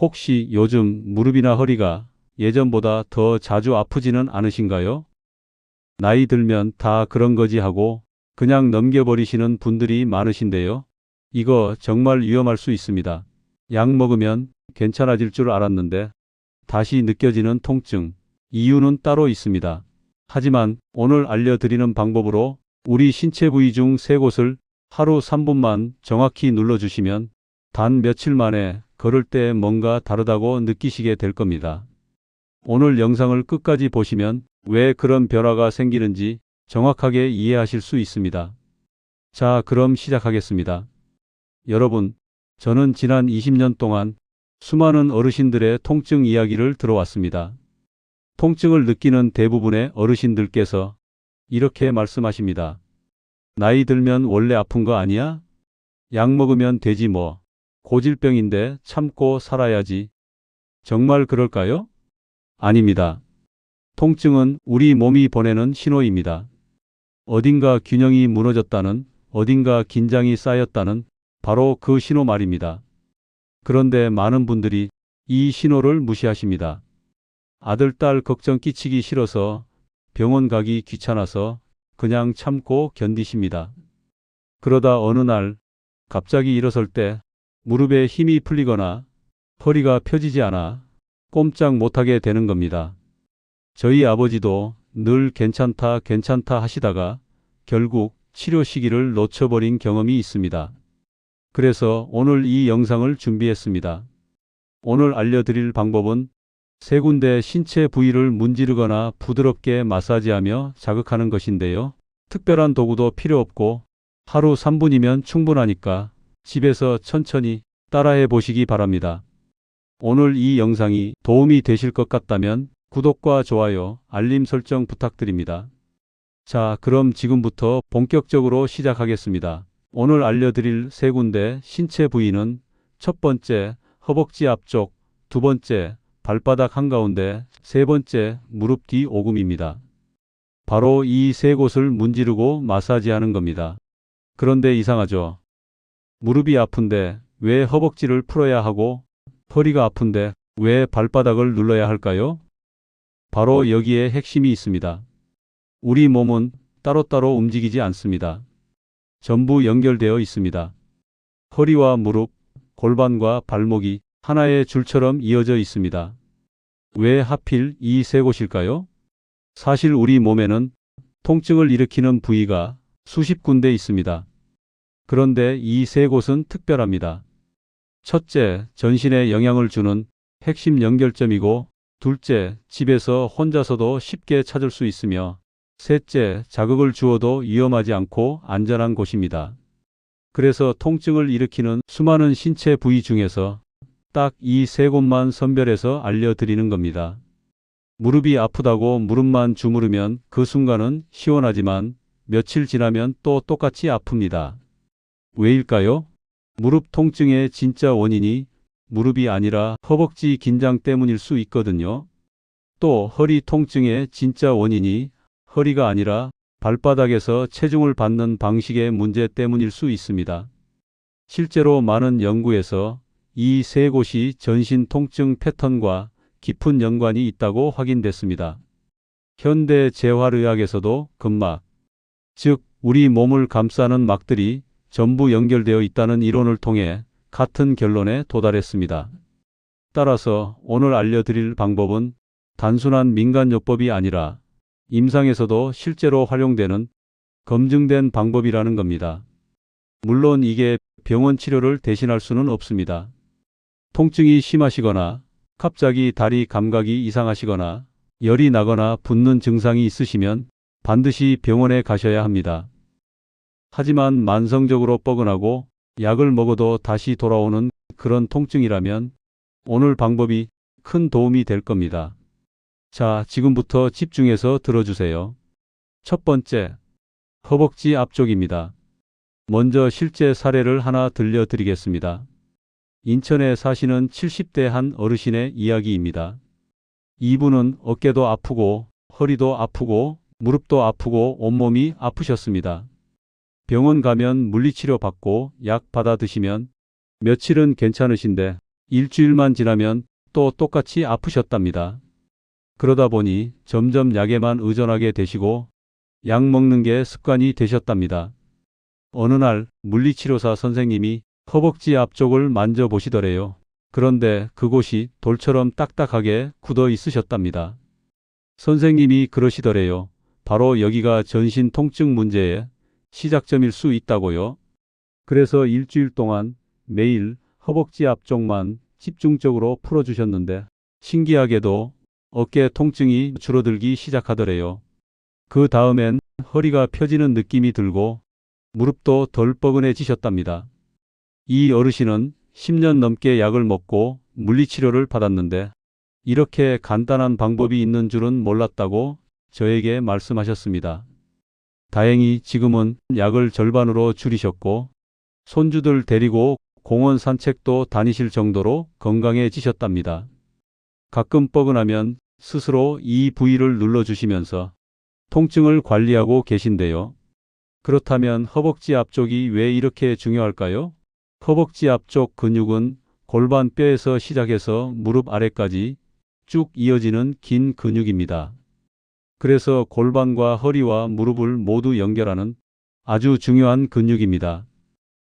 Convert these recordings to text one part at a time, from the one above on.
혹시 요즘 무릎이나 허리가 예전보다 더 자주 아프지는 않으신가요? 나이 들면 다 그런 거지 하고 그냥 넘겨버리시는 분들이 많으신데요. 이거 정말 위험할 수 있습니다. 약 먹으면 괜찮아질 줄 알았는데 다시 느껴지는 통증. 이유는 따로 있습니다. 하지만 오늘 알려드리는 방법으로 우리 신체 부위 중 세 곳을 하루 3분만 정확히 눌러주시면 단 며칠 만에 걸을 때 뭔가 다르다고 느끼시게 될 겁니다. 오늘 영상을 끝까지 보시면 왜 그런 변화가 생기는지 정확하게 이해하실 수 있습니다. 자, 그럼 시작하겠습니다. 여러분, 저는 지난 20년 동안 수많은 어르신들의 통증 이야기를 들어왔습니다. 통증을 느끼는 대부분의 어르신들께서 이렇게 말씀하십니다. 나이 들면 원래 아픈 거 아니야? 약 먹으면 되지 뭐. 고질병인데 참고 살아야지. 정말 그럴까요? 아닙니다. 통증은 우리 몸이 보내는 신호입니다. 어딘가 균형이 무너졌다는, 어딘가 긴장이 쌓였다는 바로 그 신호 말입니다. 그런데 많은 분들이 이 신호를 무시하십니다. 아들, 딸 걱정 끼치기 싫어서 병원 가기 귀찮아서 그냥 참고 견디십니다. 그러다 어느 날 갑자기 일어설 때 무릎에 힘이 풀리거나 허리가 펴지지 않아 꼼짝 못하게 되는 겁니다. 저희 아버지도 늘 괜찮다 괜찮다 하시다가 결국 치료 시기를 놓쳐버린 경험이 있습니다. 그래서 오늘 이 영상을 준비했습니다. 오늘 알려드릴 방법은 세 군데 신체 부위를 문지르거나 부드럽게 마사지하며 자극하는 것인데요. 특별한 도구도 필요 없고 하루 3분이면 충분하니까 집에서 천천히 따라해 보시기 바랍니다. 오늘 이 영상이 도움이 되실 것 같다면 구독과 좋아요, 알림 설정 부탁드립니다. 자, 그럼 지금부터 본격적으로 시작하겠습니다. 오늘 알려드릴 세 군데 신체 부위는 첫 번째 허벅지 앞쪽, 두 번째 발바닥 한가운데, 세 번째 무릎 뒤 오금입니다. 바로 이 세 곳을 문지르고 마사지하는 겁니다. 그런데 이상하죠? 무릎이 아픈데 왜 허벅지를 풀어야 하고 허리가 아픈데 왜 발바닥을 눌러야 할까요? 바로 여기에 핵심이 있습니다. 우리 몸은 따로따로 움직이지 않습니다. 전부 연결되어 있습니다. 허리와 무릎, 골반과 발목이 하나의 줄처럼 이어져 있습니다. 왜 하필 이 세 곳일까요? 사실 우리 몸에는 통증을 일으키는 부위가 수십 군데 있습니다. 그런데 이 세 곳은 특별합니다. 첫째, 전신에 영향을 주는 핵심 연결점이고, 둘째, 집에서 혼자서도 쉽게 찾을 수 있으며, 셋째, 자극을 주어도 위험하지 않고 안전한 곳입니다. 그래서 통증을 일으키는 수많은 신체 부위 중에서 딱 이 세 곳만 선별해서 알려드리는 겁니다. 무릎이 아프다고 무릎만 주무르면 그 순간은 시원하지만 며칠 지나면 또 똑같이 아픕니다. 왜일까요? 무릎 통증의 진짜 원인이 무릎이 아니라 허벅지 긴장 때문일 수 있거든요. 또 허리 통증의 진짜 원인이 허리가 아니라 발바닥에서 체중을 받는 방식의 문제 때문일 수 있습니다. 실제로 많은 연구에서 이 세 곳이 전신 통증 패턴과 깊은 연관이 있다고 확인됐습니다. 현대 재활의학에서도 근막, 즉 우리 몸을 감싸는 막들이 전부 연결되어 있다는 이론을 통해 같은 결론에 도달했습니다. 따라서 오늘 알려드릴 방법은 단순한 민간요법이 아니라 임상에서도 실제로 활용되는 검증된 방법이라는 겁니다. 물론 이게 병원 치료를 대신할 수는 없습니다. 통증이 심하시거나 갑자기 다리 감각이 이상하시거나 열이 나거나 붓는 증상이 있으시면 반드시 병원에 가셔야 합니다. 하지만 만성적으로 뻐근하고 약을 먹어도 다시 돌아오는 그런 통증이라면 오늘 방법이 큰 도움이 될 겁니다. 자, 지금부터 집중해서 들어주세요. 첫 번째, 허벅지 앞쪽입니다. 먼저 실제 사례를 하나 들려드리겠습니다. 인천에 사시는 70대 한 어르신의 이야기입니다. 이분은 어깨도 아프고 허리도 아프고 무릎도 아프고 온몸이 아프셨습니다. 병원 가면 물리치료 받고 약 받아 드시면 며칠은 괜찮으신데 일주일만 지나면 또 똑같이 아프셨답니다. 그러다 보니 점점 약에만 의존하게 되시고 약 먹는 게 습관이 되셨답니다. 어느 날 물리치료사 선생님이 허벅지 앞쪽을 만져보시더래요. 그런데 그곳이 돌처럼 딱딱하게 굳어 있으셨답니다. 선생님이 그러시더래요. 바로 여기가 전신 통증 문제의 시작점일 수 있다고요. 그래서 일주일 동안 매일 허벅지 앞쪽만 집중적으로 풀어주셨는데 신기하게도 어깨 통증이 줄어들기 시작하더래요. 그 다음엔 허리가 펴지는 느낌이 들고 무릎도 덜 뻐근해지셨답니다. 이 어르신은 10년 넘게 약을 먹고 물리치료를 받았는데 이렇게 간단한 방법이 있는 줄은 몰랐다고 저에게 말씀하셨습니다. 다행히 지금은 약을 절반으로 줄이셨고 손주들 데리고 공원 산책도 다니실 정도로 건강해지셨답니다. 가끔 뻐근하면 스스로 이 부위를 눌러주시면서 통증을 관리하고 계신데요. 그렇다면 허벅지 앞쪽이 왜 이렇게 중요할까요? 허벅지 앞쪽 근육은 골반 뼈에서 시작해서 무릎 아래까지 쭉 이어지는 긴 근육입니다. 그래서 골반과 허리와 무릎을 모두 연결하는 아주 중요한 근육입니다.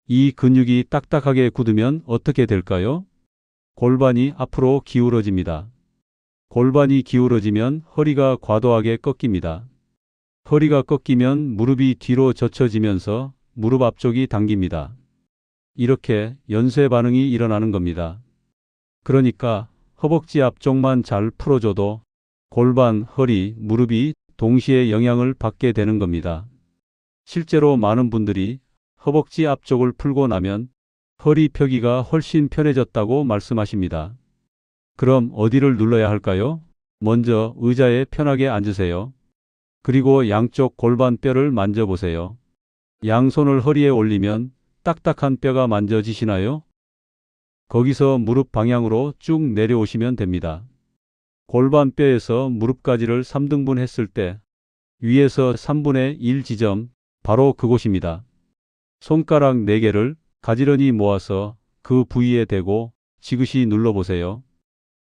이 근육이 딱딱하게 굳으면 어떻게 될까요? 골반이 앞으로 기울어집니다. 골반이 기울어지면 허리가 과도하게 꺾입니다. 허리가 꺾이면 무릎이 뒤로 젖혀지면서 무릎 앞쪽이 당깁니다. 이렇게 연쇄 반응이 일어나는 겁니다. 그러니까 허벅지 앞쪽만 잘 풀어줘도 골반, 허리, 무릎이 동시에 영향을 받게 되는 겁니다. 실제로 많은 분들이 허벅지 앞쪽을 풀고 나면 허리 펴기가 훨씬 편해졌다고 말씀하십니다. 그럼 어디를 눌러야 할까요? 먼저 의자에 편하게 앉으세요. 그리고 양쪽 골반 뼈를 만져보세요. 양손을 허리에 올리면 딱딱한 뼈가 만져지시나요? 거기서 무릎 방향으로 쭉 내려오시면 됩니다. 골반 뼈에서 무릎까지를 3등분 했을 때 위에서 3분의 1 지점 바로 그곳입니다. 손가락 4개를 가지런히 모아서 그 부위에 대고 지그시 눌러보세요.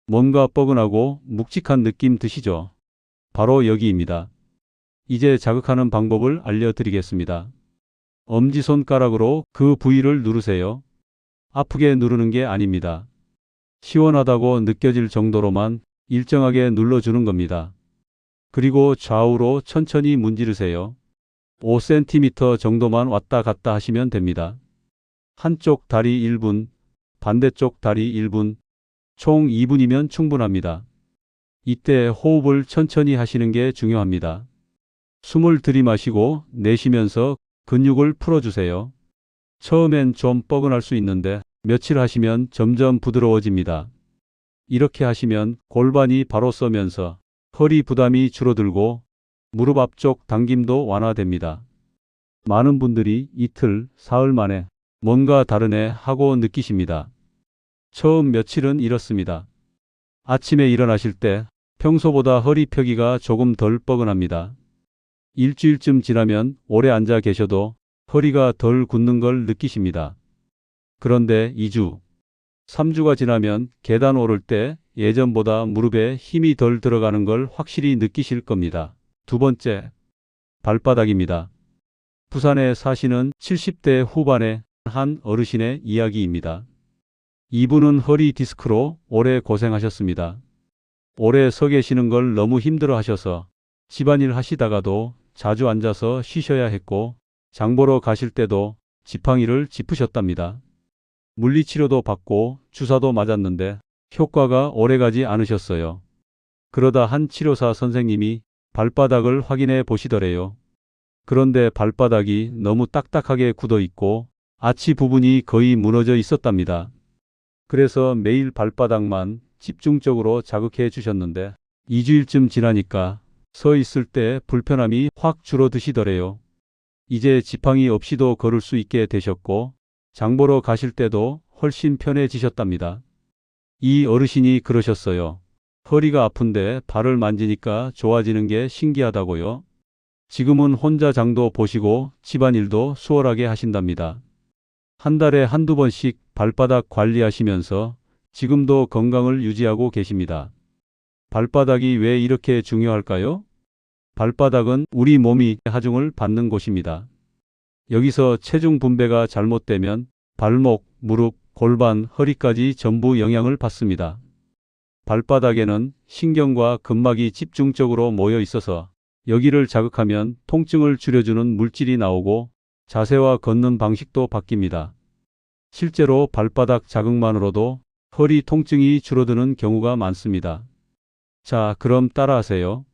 뭔가 뻐근하고 묵직한 느낌 드시죠? 바로 여기입니다. 이제 자극하는 방법을 알려드리겠습니다. 엄지손가락으로 그 부위를 누르세요. 아프게 누르는 게 아닙니다. 시원하다고 느껴질 정도로만 일정하게 눌러주는 겁니다. 그리고 좌우로 천천히 문지르세요. 5cm 정도만 왔다 갔다 하시면 됩니다. 한쪽 다리 1분, 반대쪽 다리 1분, 총 2분이면 충분합니다. 이때 호흡을 천천히 하시는 게 중요합니다. 숨을 들이마시고 내쉬면서 근육을 풀어주세요. 처음엔 좀 뻐근할 수 있는데 며칠 하시면 점점 부드러워집니다. 이렇게 하시면 골반이 바로 서면서 허리 부담이 줄어들고 무릎 앞쪽 당김도 완화됩니다. 많은 분들이 이틀, 사흘 만에 뭔가 다르네 하고 느끼십니다. 처음 며칠은 이렇습니다. 아침에 일어나실 때 평소보다 허리 펴기가 조금 덜 뻐근합니다. 일주일쯤 지나면 오래 앉아 계셔도 허리가 덜 굳는 걸 느끼십니다. 그런데 2주, 3주가 지나면 계단 오를 때 예전보다 무릎에 힘이 덜 들어가는 걸 확실히 느끼실 겁니다. 두 번째, 발바닥입니다. 부산에 사시는 70대 후반의 한 어르신의 이야기입니다. 이분은 허리 디스크로 오래 고생하셨습니다. 오래 서 계시는 걸 너무 힘들어 하셔서 집안일 하시다가도 자주 앉아서 쉬셔야 했고 장보러 가실 때도 지팡이를 짚으셨답니다. 물리치료도 받고 주사도 맞았는데 효과가 오래가지 않으셨어요. 그러다 한 치료사 선생님이 발바닥을 확인해 보시더래요. 그런데 발바닥이 너무 딱딱하게 굳어 있고 아치 부분이 거의 무너져 있었답니다. 그래서 매일 발바닥만 집중적으로 자극해 주셨는데 2주일쯤 지나니까 서 있을 때 불편함이 확 줄어드시더래요. 이제 지팡이 없이도 걸을 수 있게 되셨고 장보러 가실 때도 훨씬 편해지셨답니다. 이 어르신이 그러셨어요. 허리가 아픈데 발을 만지니까 좋아지는 게 신기하다고요. 지금은 혼자 장도 보시고 집안일도 수월하게 하신답니다. 한 달에 한두 번씩 발바닥 관리하시면서 지금도 건강을 유지하고 계십니다. 발바닥이 왜 이렇게 중요할까요? 발바닥은 우리 몸이 하중을 받는 곳입니다. 여기서 체중 분배가 잘못되면 발목, 무릎, 골반, 허리까지 전부 영향을 받습니다. 발바닥에는 신경과 근막이 집중적으로 모여 있어서 여기를 자극하면 통증을 줄여주는 물질이 나오고 자세와 걷는 방식도 바뀝니다. 실제로 발바닥 자극만으로도 허리 통증이 줄어드는 경우가 많습니다. 자, 그럼 따라하세요.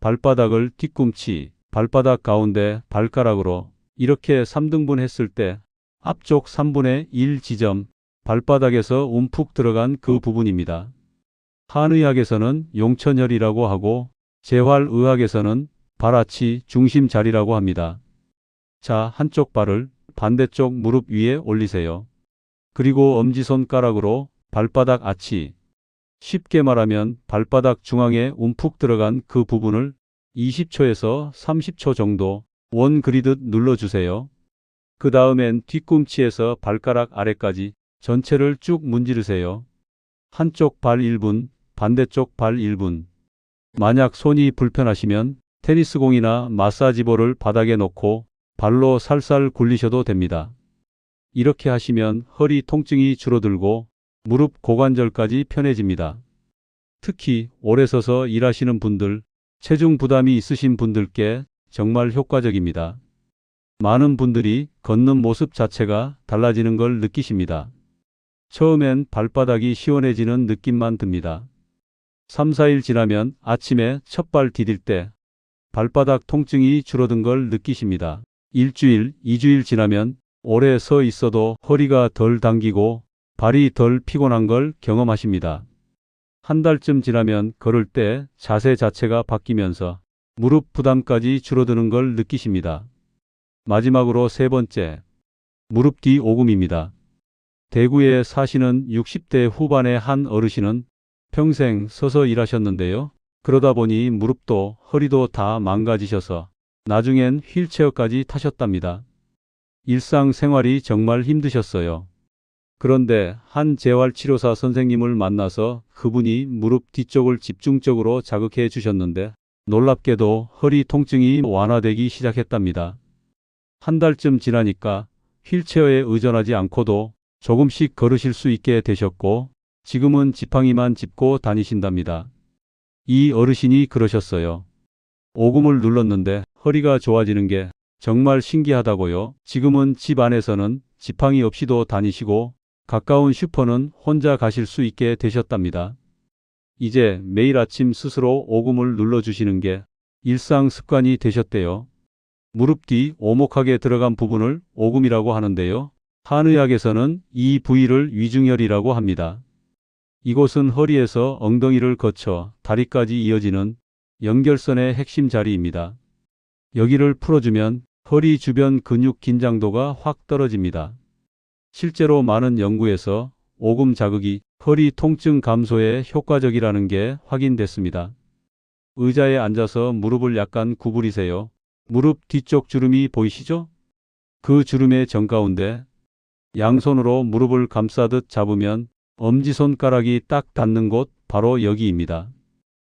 발바닥을 뒤꿈치, 발바닥 가운데 발가락으로 이렇게 3등분 했을 때 앞쪽 3분의 1 지점, 발바닥에서 움푹 들어간 그 부분입니다. 한의학에서는 용천혈이라고 하고 재활의학에서는 발아치 중심 자리라고 합니다. 자, 한쪽 발을 반대쪽 무릎 위에 올리세요. 그리고 엄지손가락으로 발바닥 아치, 쉽게 말하면 발바닥 중앙에 움푹 들어간 그 부분을 20초에서 30초 정도 원 그리듯 눌러주세요. 그 다음엔 뒤꿈치에서 발가락 아래까지 전체를 쭉 문지르세요. 한쪽 발 1분, 반대쪽 발 1분. 만약 손이 불편하시면 테니스공이나 마사지볼을 바닥에 놓고 발로 살살 굴리셔도 됩니다. 이렇게 하시면 허리 통증이 줄어들고 무릎 고관절까지 편해집니다. 특히 오래 서서 일하시는 분들, 체중 부담이 있으신 분들께 정말 효과적입니다. 많은 분들이 걷는 모습 자체가 달라지는 걸 느끼십니다. 처음엔 발바닥이 시원해지는 느낌만 듭니다. 3, 4일 지나면 아침에 첫 발 디딜 때 발바닥 통증이 줄어든 걸 느끼십니다. 일주일, 2주일 지나면 오래 서 있어도 허리가 덜 당기고 발이 덜 피곤한 걸 경험하십니다. 한 달쯤 지나면 걸을 때 자세 자체가 바뀌면서 무릎 부담까지 줄어드는 걸 느끼십니다. 마지막으로 세 번째, 무릎 뒤 오금입니다. 대구에 사시는 60대 후반의 한 어르신은 평생 서서 일하셨는데요. 그러다 보니 무릎도 허리도 다 망가지셔서 나중엔 휠체어까지 타셨답니다. 일상생활이 정말 힘드셨어요. 그런데 한 재활치료사 선생님을 만나서 그분이 무릎 뒤쪽을 집중적으로 자극해 주셨는데 놀랍게도 허리 통증이 완화되기 시작했답니다. 한 달쯤 지나니까 휠체어에 의존하지 않고도 조금씩 걸으실 수 있게 되셨고 지금은 지팡이만 짚고 다니신답니다. 이 어르신이 그러셨어요. 오금을 눌렀는데 허리가 좋아지는 게 정말 신기하다고요. 지금은 집 안에서는 지팡이 없이도 다니시고 가까운 슈퍼는 혼자 가실 수 있게 되셨답니다. 이제 매일 아침 스스로 오금을 눌러주시는 게 일상 습관이 되셨대요. 무릎 뒤 오목하게 들어간 부분을 오금이라고 하는데요. 한의학에서는 이 부위를 위중혈이라고 합니다. 이곳은 허리에서 엉덩이를 거쳐 다리까지 이어지는 연결선의 핵심 자리입니다. 여기를 풀어주면 허리 주변 근육 긴장도가 확 떨어집니다. 실제로 많은 연구에서 오금 자극이 허리 통증 감소에 효과적이라는 게 확인됐습니다. 의자에 앉아서 무릎을 약간 구부리세요. 무릎 뒤쪽 주름이 보이시죠? 그 주름의 정가운데 양손으로 무릎을 감싸듯 잡으면 엄지손가락이 딱 닿는 곳 바로 여기입니다.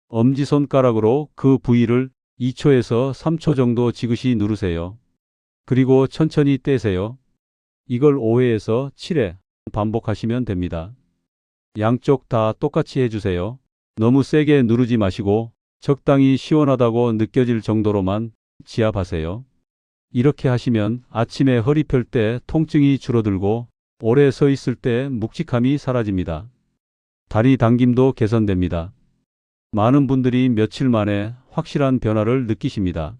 엄지손가락으로 그 부위를 2초에서 3초 정도 지그시 누르세요. 그리고 천천히 떼세요. 이걸 5회에서 7회 반복하시면 됩니다. 양쪽 다 똑같이 해주세요. 너무 세게 누르지 마시고 적당히 시원하다고 느껴질 정도로만 지압하세요. 이렇게 하시면 아침에 허리 펼 때 통증이 줄어들고 오래 서 있을 때 묵직함이 사라집니다. 다리 당김도 개선됩니다. 많은 분들이 며칠 만에 확실한 변화를 느끼십니다.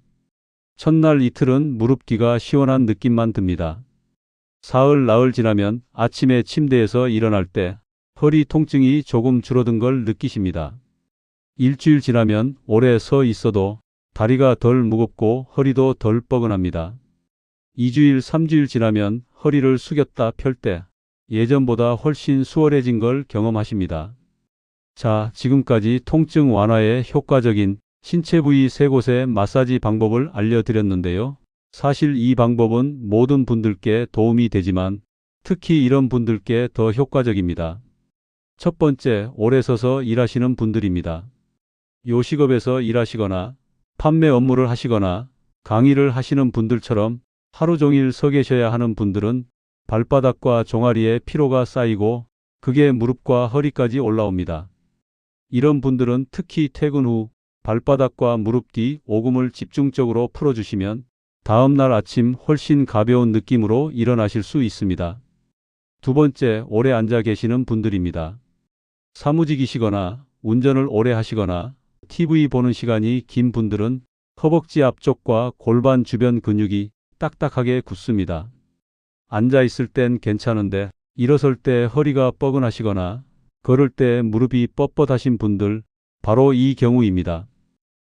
첫날 이틀은 무릎 뒤가 시원한 느낌만 듭니다. 사흘 나흘 지나면 아침에 침대에서 일어날 때 허리 통증이 조금 줄어든 걸 느끼십니다. 일주일 지나면 오래 서 있어도 다리가 덜 무겁고 허리도 덜 뻐근합니다. 2주일, 3주일 지나면 허리를 숙였다 펼 때 예전보다 훨씬 수월해진 걸 경험하십니다. 자, 지금까지 통증 완화에 효과적인 신체 부위 세 곳의 마사지 방법을 알려드렸는데요. 사실 이 방법은 모든 분들께 도움이 되지만 특히 이런 분들께 더 효과적입니다. 첫 번째, 오래 서서 일하시는 분들입니다. 요식업에서 일하시거나 판매 업무를 하시거나 강의를 하시는 분들처럼 하루 종일 서 계셔야 하는 분들은 발바닥과 종아리에 피로가 쌓이고 그게 무릎과 허리까지 올라옵니다. 이런 분들은 특히 퇴근 후 발바닥과 무릎 뒤 오금을 집중적으로 풀어주시면 다음 날 아침 훨씬 가벼운 느낌으로 일어나실 수 있습니다. 두 번째, 오래 앉아 계시는 분들입니다. 사무직이시거나 운전을 오래 하시거나 TV 보는 시간이 긴 분들은 허벅지 앞쪽과 골반 주변 근육이 딱딱하게 굳습니다. 앉아 있을 땐 괜찮은데 일어설 때 허리가 뻐근하시거나 걸을 때 무릎이 뻣뻣하신 분들 바로 이 경우입니다.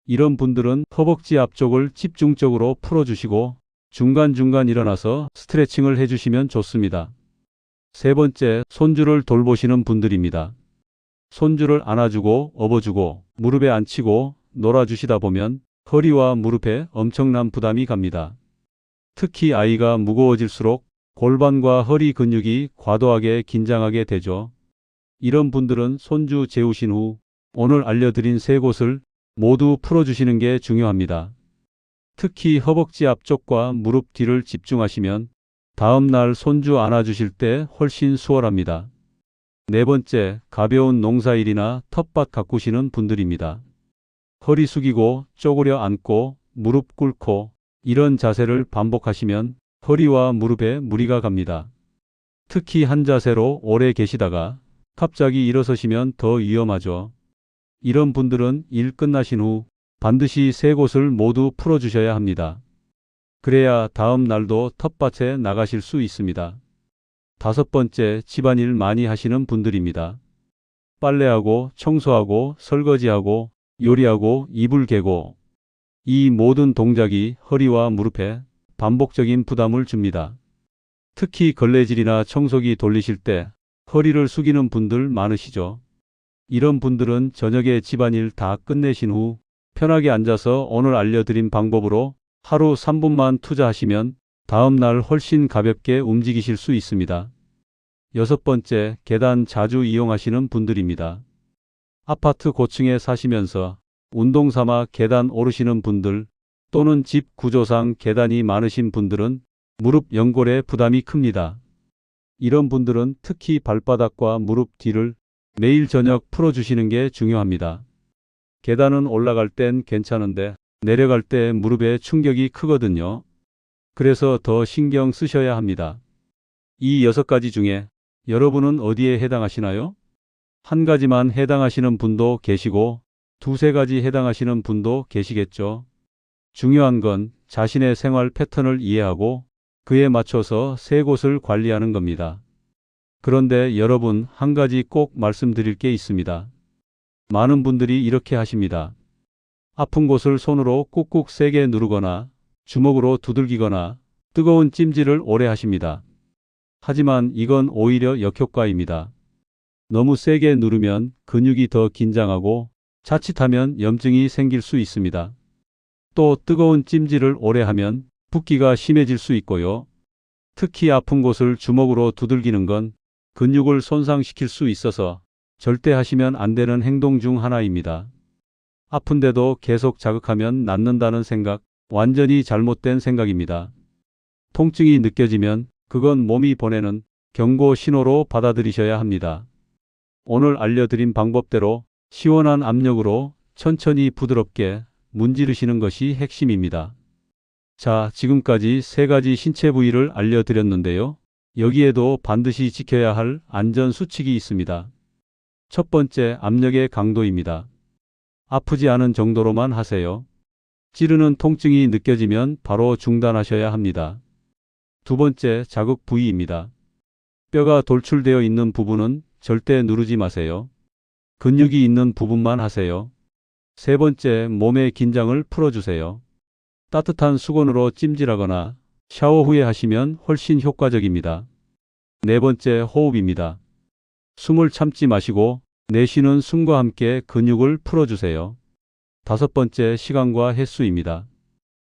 이런 분들은 허벅지 앞쪽을 집중적으로 풀어주시고 중간중간 일어나서 스트레칭을 해주시면 좋습니다. 세 번째, 손주를 돌보시는 분들입니다. 손주를 안아주고 업어주고 무릎에 앉히고 놀아주시다 보면 허리와 무릎에 엄청난 부담이 갑니다. 특히 아이가 무거워질수록 골반과 허리 근육이 과도하게 긴장하게 되죠. 이런 분들은 손주 재우신 후 오늘 알려드린 세 곳을 모두 풀어주시는 게 중요합니다. 특히 허벅지 앞쪽과 무릎 뒤를 집중하시면 다음날 손주 안아주실 때 훨씬 수월합니다. 네 번째, 가벼운 농사일이나 텃밭 가꾸시는 분들입니다. 허리 숙이고 쪼그려 앉고 무릎 꿇고 이런 자세를 반복하시면 허리와 무릎에 무리가 갑니다. 특히 한 자세로 오래 계시다가 갑자기 일어서시면 더 위험하죠. 이런 분들은 일 끝나신 후 반드시 세 곳을 모두 풀어주셔야 합니다. 그래야 다음 날도 텃밭에 나가실 수 있습니다. 다섯 번째, 집안일 많이 하시는 분들입니다. 빨래하고 청소하고 설거지하고 요리하고 이불 개고 이 모든 동작이 허리와 무릎에 반복적인 부담을 줍니다. 특히 걸레질이나 청소기 돌리실 때 허리를 숙이는 분들 많으시죠. 이런 분들은 저녁에 집안일 다 끝내신 후 편하게 앉아서 오늘 알려드린 방법으로 하루 3분만 투자하시면 다음 날 훨씬 가볍게 움직이실 수 있습니다. 여섯 번째, 계단 자주 이용하시는 분들입니다. 아파트 고층에 사시면서 운동 삼아 계단 오르시는 분들 또는 집 구조상 계단이 많으신 분들은 무릎 연골에 부담이 큽니다. 이런 분들은 특히 발바닥과 무릎 뒤를 매일 저녁 풀어주시는 게 중요합니다. 계단은 올라갈 땐 괜찮은데 내려갈 때 무릎에 충격이 크거든요. 그래서 더 신경 쓰셔야 합니다. 이 여섯 가지 중에 여러분은 어디에 해당하시나요? 한 가지만 해당하시는 분도 계시고 두세 가지 해당하시는 분도 계시겠죠. 중요한 건 자신의 생활 패턴을 이해하고 그에 맞춰서 세 곳을 관리하는 겁니다. 그런데 여러분 한 가지 꼭 말씀드릴 게 있습니다. 많은 분들이 이렇게 하십니다. 아픈 곳을 손으로 꾹꾹 세게 누르거나 주먹으로 두들기거나 뜨거운 찜질을 오래 하십니다. 하지만 이건 오히려 역효과입니다. 너무 세게 누르면 근육이 더 긴장하고 자칫하면 염증이 생길 수 있습니다. 또 뜨거운 찜질을 오래 하면 붓기가 심해질 수 있고요. 특히 아픈 곳을 주먹으로 두들기는 건 근육을 손상시킬 수 있어서 절대 하시면 안 되는 행동 중 하나입니다. 아픈데도 계속 자극하면 낫는다는 생각, 완전히 잘못된 생각입니다. 통증이 느껴지면 그건 몸이 보내는 경고 신호로 받아들이셔야 합니다. 오늘 알려드린 방법대로 시원한 압력으로 천천히 부드럽게 문지르시는 것이 핵심입니다. 자, 지금까지 세 가지 신체 부위를 알려드렸는데요. 여기에도 반드시 지켜야 할 안전 수칙이 있습니다. 첫 번째, 압력의 강도입니다. 아프지 않은 정도로만 하세요. 찌르는 통증이 느껴지면 바로 중단하셔야 합니다. 두 번째, 자극 부위입니다. 뼈가 돌출되어 있는 부분은 절대 누르지 마세요. 근육이 있는 부분만 하세요. 세 번째, 몸의 긴장을 풀어주세요. 따뜻한 수건으로 찜질하거나 샤워 후에 하시면 훨씬 효과적입니다. 네 번째, 호흡입니다. 숨을 참지 마시고 내쉬는 숨과 함께 근육을 풀어주세요. 다섯 번째, 시간과 횟수입니다.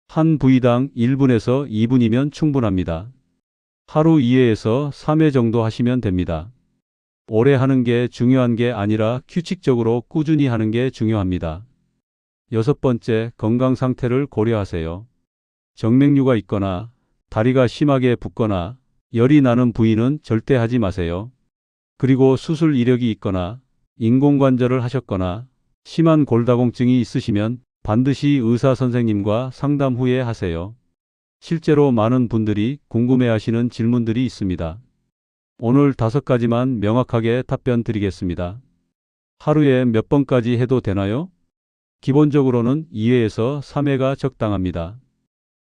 한 부위당 1분에서 2분이면 충분합니다. 하루 2회에서 3회 정도 하시면 됩니다. 오래 하는 게 중요한 게 아니라 규칙적으로 꾸준히 하는 게 중요합니다. 여섯 번째, 건강 상태를 고려하세요. 정맥류가 있거나 다리가 심하게 붓거나 열이 나는 부위는 절대 하지 마세요. 그리고 수술 이력이 있거나 인공관절을 하셨거나 심한 골다공증이 있으시면 반드시 의사 선생님과 상담 후에 하세요. 실제로 많은 분들이 궁금해 하시는 질문들이 있습니다. 오늘 다섯 가지만 명확하게 답변 드리겠습니다. 하루에 몇 번까지 해도 되나요? 기본적으로는 2회에서 3회가 적당합니다.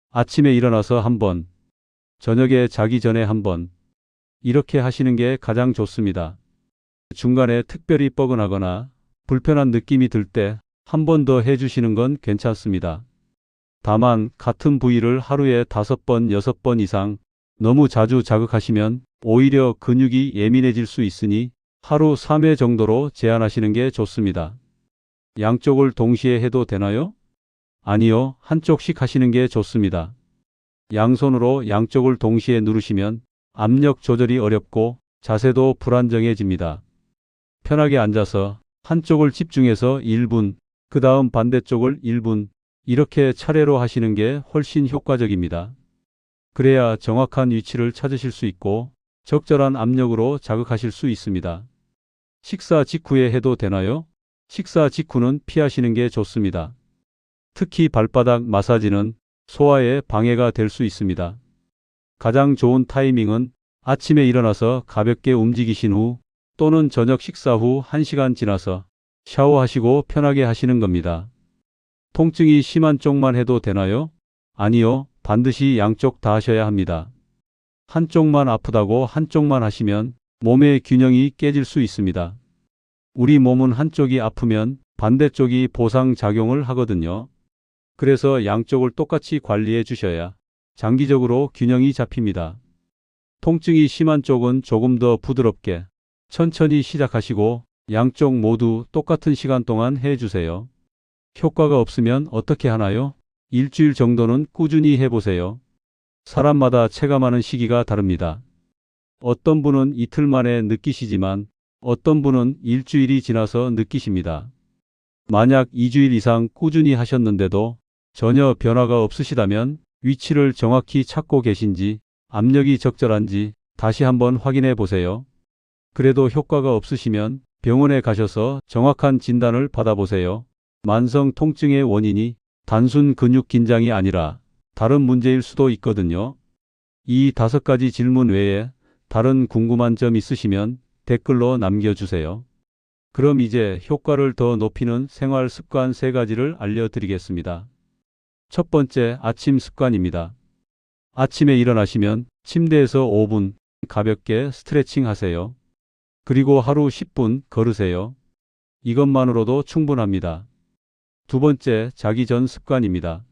아침에 일어나서 한 번, 저녁에 자기 전에 한 번, 이렇게 하시는 게 가장 좋습니다. 중간에 특별히 뻐근하거나 불편한 느낌이 들 때 한 번 더 해주시는 건 괜찮습니다. 다만 같은 부위를 하루에 다섯 번, 여섯 번 이상 너무 자주 자극하시면 오히려 근육이 예민해질 수 있으니 하루 3회 정도로 제한하시는 게 좋습니다. 양쪽을 동시에 해도 되나요? 아니요, 한쪽씩 하시는 게 좋습니다. 양손으로 양쪽을 동시에 누르시면 압력 조절이 어렵고 자세도 불안정해집니다. 편하게 앉아서 한쪽을 집중해서 1분, 그 다음 반대쪽을 1분, 이렇게 차례로 하시는 게 훨씬 효과적입니다. 그래야 정확한 위치를 찾으실 수 있고 적절한 압력으로 자극하실 수 있습니다. 식사 직후에 해도 되나요? 식사 직후는 피하시는 게 좋습니다. 특히 발바닥 마사지는 소화에 방해가 될 수 있습니다. 가장 좋은 타이밍은 아침에 일어나서 가볍게 움직이신 후 또는 저녁 식사 후 1시간 지나서 샤워하시고 편하게 하시는 겁니다. 통증이 심한 쪽만 해도 되나요? 아니요, 반드시 양쪽 다 하셔야 합니다. 한쪽만 아프다고 한쪽만 하시면 몸의 균형이 깨질 수 있습니다. 우리 몸은 한쪽이 아프면 반대쪽이 보상작용을 하거든요. 그래서 양쪽을 똑같이 관리해 주셔야 장기적으로 균형이 잡힙니다. 통증이 심한 쪽은 조금 더 부드럽게 천천히 시작하시고 양쪽 모두 똑같은 시간 동안 해 주세요. 효과가 없으면 어떻게 하나요? 일주일 정도는 꾸준히 해보세요. 사람마다 체감하는 시기가 다릅니다. 어떤 분은 이틀 만에 느끼시지만 어떤 분은 일주일이 지나서 느끼십니다. 만약 2주일 이상 꾸준히 하셨는데도 전혀 변화가 없으시다면 위치를 정확히 찾고 계신지 압력이 적절한지 다시 한번 확인해 보세요. 그래도 효과가 없으시면 병원에 가셔서 정확한 진단을 받아보세요. 만성 통증의 원인이 단순 근육 긴장이 아니라 다른 문제일 수도 있거든요. 이 다섯 가지 질문 외에 다른 궁금한 점 있으시면 댓글로 남겨주세요. 그럼 이제 효과를 더 높이는 생활 습관 세 가지를 알려드리겠습니다. 첫 번째 아침 습관입니다. 아침에 일어나시면 침대에서 5분 가볍게 스트레칭 하세요. 그리고 하루 10분 걸으세요. 이것만으로도 충분합니다. 두 번째, 자기 전 습관입니다.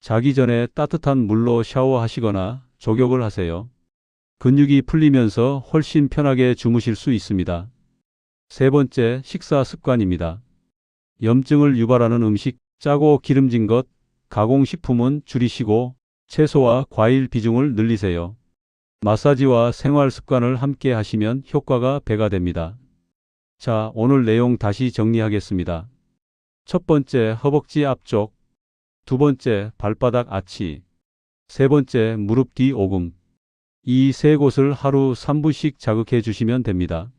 자기 전에 따뜻한 물로 샤워하시거나 족욕을 하세요. 근육이 풀리면서 훨씬 편하게 주무실 수 있습니다. 세 번째, 식사 습관입니다. 염증을 유발하는 음식, 짜고 기름진 것, 가공식품은 줄이시고 채소와 과일 비중을 늘리세요. 마사지와 생활 습관을 함께 하시면 효과가 배가 됩니다. 자, 오늘 내용 다시 정리하겠습니다. 첫 번째 허벅지 앞쪽, 두 번째 발바닥 아치, 세 번째 무릎 뒤 오금. 이 세 곳을 하루 3분씩 자극해 주시면 됩니다.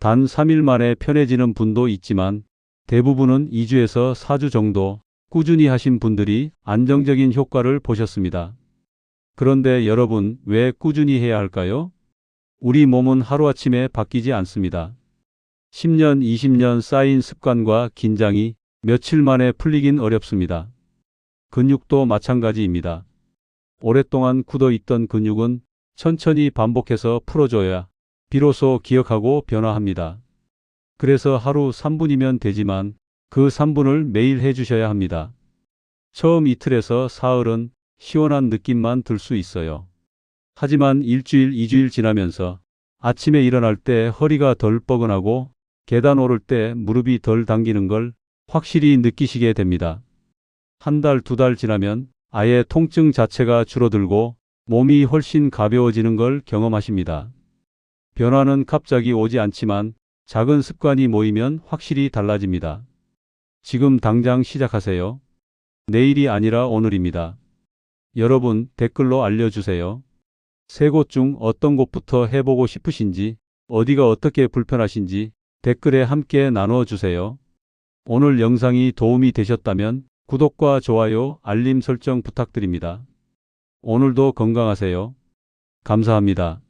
단 3일 만에 편해지는 분도 있지만 대부분은 2주에서 4주 정도 꾸준히 하신 분들이 안정적인 효과를 보셨습니다. 그런데 여러분 왜 꾸준히 해야 할까요? 우리 몸은 하루아침에 바뀌지 않습니다. 10년, 20년 쌓인 습관과 긴장이 며칠 만에 풀리긴 어렵습니다. 근육도 마찬가지입니다. 오랫동안 굳어 있던 근육은 천천히 반복해서 풀어줘야 비로소 기억하고 변화합니다. 그래서 하루 3분이면 되지만 그 3분을 매일 해주셔야 합니다. 처음 이틀에서 사흘은 시원한 느낌만 들 수 있어요. 하지만 일주일, 이주일 지나면서 아침에 일어날 때 허리가 덜 뻐근하고 계단 오를 때 무릎이 덜 당기는 걸 확실히 느끼시게 됩니다. 한 달, 두 달 지나면 아예 통증 자체가 줄어들고 몸이 훨씬 가벼워지는 걸 경험하십니다. 변화는 갑자기 오지 않지만 작은 습관이 모이면 확실히 달라집니다. 지금 당장 시작하세요. 내일이 아니라 오늘입니다. 여러분 댓글로 알려주세요. 세 곳 중 어떤 곳부터 해보고 싶으신지, 어디가 어떻게 불편하신지 댓글에 함께 나누어 주세요. 오늘 영상이 도움이 되셨다면 구독과 좋아요, 알림 설정 부탁드립니다. 오늘도 건강하세요. 감사합니다.